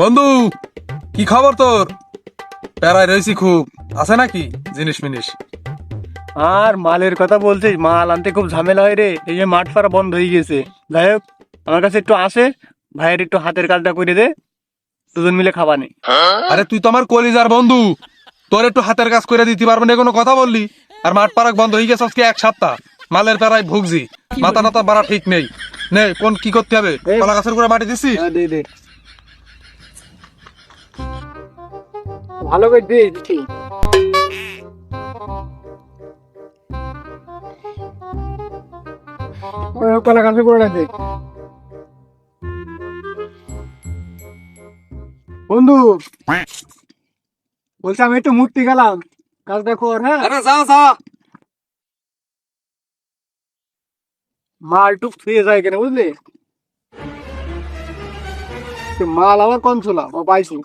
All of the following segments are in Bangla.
বন্ধু কি খবর তোর? প্যারায় রয়েছি খুব। আছে নাকি জিনিস মিনিস? আর মালের কথা বলছিস মাল আনতে খুব ঝামেলা হয় রে এই যে মাঠ পাড়া বন্ধ হয়ে গেছে। যাই হোক আমার কাছে একটু আসে ভাইয়ের একটু হাতের কাজটা করে দে দুজন মিলে খাবানি আরে তুই তো আমার কলিজার বন্ধু। তোর একটু হাতের কাজ করে দিতে পারবে না কোনো কথা বললি? আর মাঠ পারাক বন্ধ হয়ে গেছে আজকে এক সপ্তাহ। মালের প্যারায় ভুগছি। মাথা নাতা বাড়া ঠিক নেই। নে কোন কি করতে হবে? কলা গাছের করে মাটি দিচ্ছি ভালো করে দে কলা কাছে করে দে বন্ধু বলছি আমি একটু মূর্তি গেলাম কাজটা কর হ্যাঁ? আরে যা যা মাল টুক থুয়ে যায় কেন বুঝলি? মাল আবার কম ছিল ও পাইছি।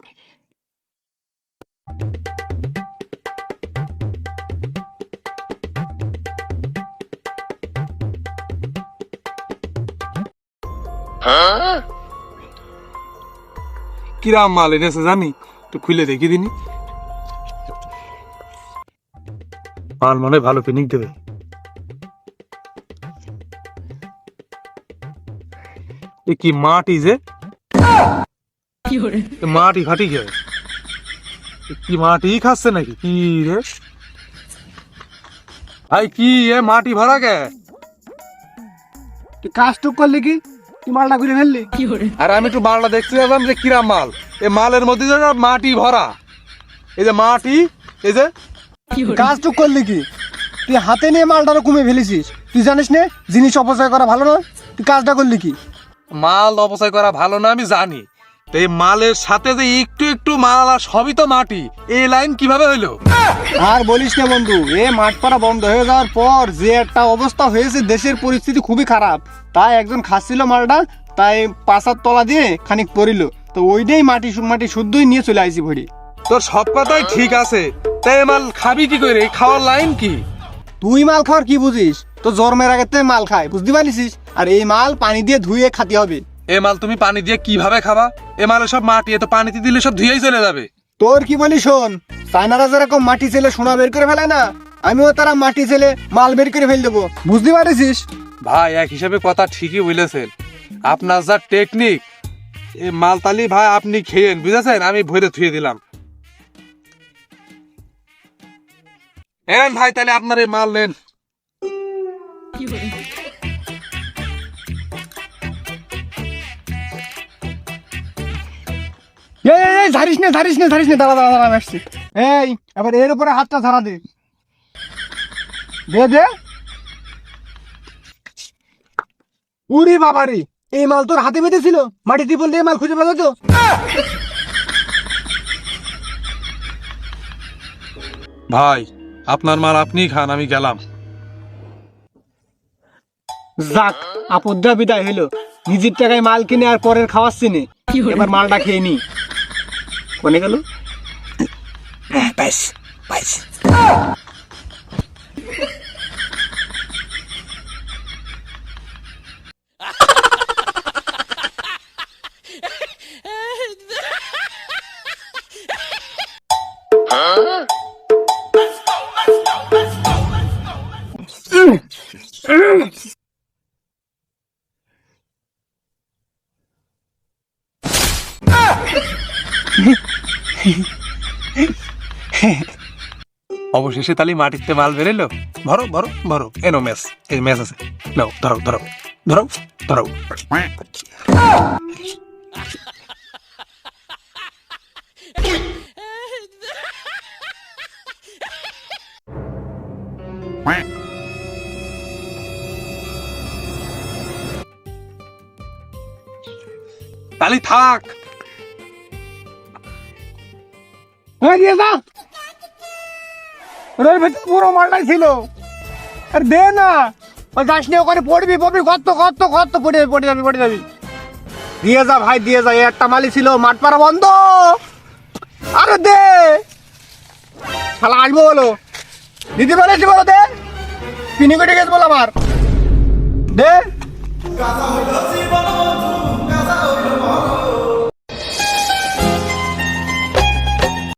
কিরাম মাল এনেছে জানি একটু খুলে দেখি দিনি। মাল মনে ভালো ফিনিক দেবে। কি মাটি যে? মাটি ফাটি গে এ কি মাটি খাচ্ছে নাকি? কি রে? ভাই কি এ মাটি ভরা গে তুই কাজ টুক করলি কি? তুই মালটা ঘুরে ফেললি? আর আমি একটু মালটা দেখতে পেলাম যে কিরাম মাল। এ মালের মধ্যে যে মাটি ভরা। এই যে মাটি এই যে কাজ টুক করলি কি? তুই হাতে নিয়ে মালটারও কমে ফেলেছিস। তুই জানিস না জিনিস অপচয় করা ভালো নয়? তুই কাজটা করলি কি? মাল অপচয় করা ভালো না আমি জানি। তো এই মালের সাথে যে একটু একটু মাল আর সবই তো মাটি এই লাইন কীভাবে হইল? আর বলিস না বন্ধু এ মাঠ পাড়া বন্ধ হয়ে যাওয়ার পর যে একটা অবস্থা হয়েছে দেশের পরিস্থিতি খুবই খারাপ। তাই একজন খাচ্ছিল মালটা তাই পাশার তলা দিয়ে খানিক পড়িল। তো ওইটাই মাটি মাটি শুদ্ধই নিয়ে চলে আইসি ভরি। তোর সব কথাই ঠিক আছে তাই মাল খাবি কি করে? খাওয়ার লাইন কি? তুই মাল খাওয়ার কি বুঝিস? তো জন্মের আগে মাল খায় বুঝতে পারিস আর এই মাল পানি দিয়ে ধুয়ে খাতে হবে। এ মাল তুমি পানি দিয়ে কীভাবে খাবা? এ মালে সব মাটি এ তো পানিতে দিলে সব ধুয়েই চলে যাবে। তোর কি বলি শোন? চায়নারা যেরকম মাটি ছেলে সোনা বের করে ফেলে না আমিও তারা মাটি ছেলে মাল বের করে ফেল দেবো। বুঝতে পারিস ভাই এক হিসাবে কথা ঠিকই বলেছেন। আপনার যা টেকনিক এ মালতালি ভাই আপনি খেয়েন বুঝেছেন? আমি ভরে থুয়ে দিলাম। এন ভাই তাহলে আপনার এই মাল নেন। এই এই, এই ঝাড়িস না ঝাড়িস না ঝাড়িস না দাঁড়া দাঁড়া দাঁড়া আসছি। এই এবার এর উপরে হাতটা ঝাড়া দে। দে দে। উরি বাবারি এই মাল তোর হাতে বেঁধেছিল? এই মাল খুঁজে পেল তো? ভাই আপনার মাল আপনি খান আমি গেলাম। যাক আপদ্দা বিদায় হইল। নিজের টাকায় মাল কিনে আর পরের খাওয়াচ্ছি নে এবার মালটা খেয়ে নি। কোনে গেল? ব্যাস ব্যাস অবশেষে তালি মাটিতে মাল বেরেলো। ভরো ভরো ভরো। এনো ম্যাচ এই ম্যাচ আছে। নাও, ধরো ধরো ধরো ধরো। তালি থাক। হ্যাঁ দিয়ে যা ওর পুরো মালটাই ছিল। আর দে না। যাস নিয়ে ওখানে পড়বি পড়বি কত কত কত পড়ে যাবি পড়ে যাবি পড়ে যাবি। দিয়ে যা ভাই, দিয়ে যা। একটা মালি ছিল মাঠ পাড়া বন্ধ। আরে দে। শালা, আসব বলো। দিদি বলেছি বলো দে। পিনি কেটে গেছে বলো আমার দে।